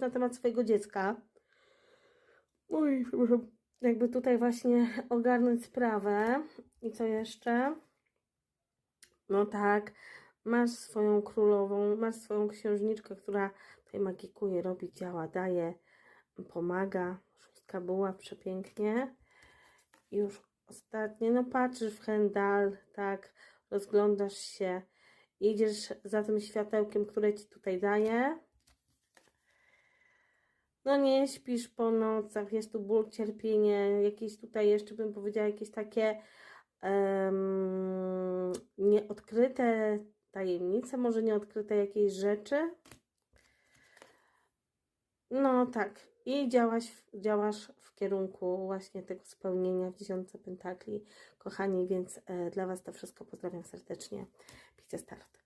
na temat swojego dziecka. Oj, przepraszam. Jakby tutaj właśnie ogarnąć sprawę. I co jeszcze? No tak, masz swoją królową, masz swoją księżniczkę, która tutaj magikuje, robi, działa, daje, pomaga. Szóstka była przepięknie. Już ostatnie, no patrzysz w Hendal, tak, rozglądasz się, idziesz za tym światełkiem, które ci tutaj daje. No nie śpisz po nocach, jest tu ból, cierpienie, jakieś tutaj jeszcze bym powiedziała, jakieś takie em, nieodkryte tajemnice, może nieodkryte jakieś rzeczy. No tak, i działaś, działasz w kierunku właśnie tego spełnienia w dziesiątce pentakli, kochani, więc e, dla Was to wszystko pozdrawiam serdecznie. Picie start.